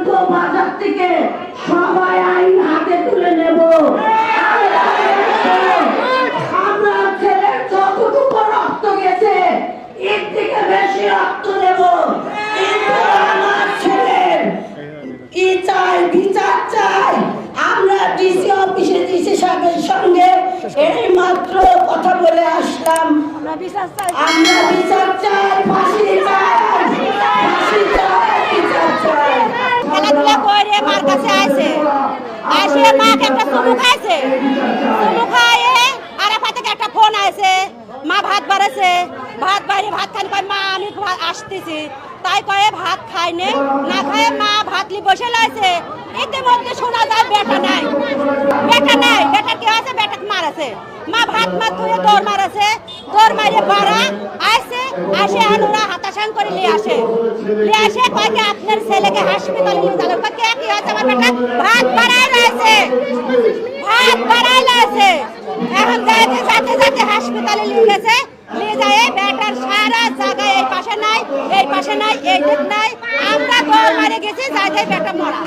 পর্যন্ত বাজার থেকে সবাই আইন হাতে তুলে নেব। আমরা ছেলের যতটুকু রক্ত গেছে এর থেকে বেশি রক্ত দেব আমার ছেলের কি চাই বিচার চাই আমরা ডিসি অফিসে ডিসি সাহেবের সঙ্গে এই কথা বলে আসলাম। আমরা বিচার চাই ফাঁসি চাই। কাছে আসে আসে মাকে একটা চুমু খাইছে। চুমু খাইয়ে আরাফা থেকে একটা ফোন আছে মা, ভাত বাড়াছে। ভাত বাড়ি ভাত খান কয়, মা, আমি আসতেছি। তাই কয়ে, ভাত খাইনে। না খায় মা ভাত লি বসে লাইছে। ইতিমধ্যে শোনা যায় বেটা নাই। বেটা নাই। বেটা কি আছে বেটা মারাছে। মা ভাত মাত ধুয়ে দৌড় মারাছে। দৌড় মারিয়ে বাড়া আসে আসে আনুরা হাতাশান করে নিয়ে আসে। নিয়ে আসে কয় কি, আপনার ছেলেকে হাসপাতালে নিয়ে যাবেন। যাতে যাতে হাসপাতালে নিয়ে গেছে। নিয়ে যায় বেটার সারা জায়গায় এই পাশে নাই, এই পাশে নাই, এই দিক নাই। আমরা দৌড় মারে গেছি যাই বেটা মরা।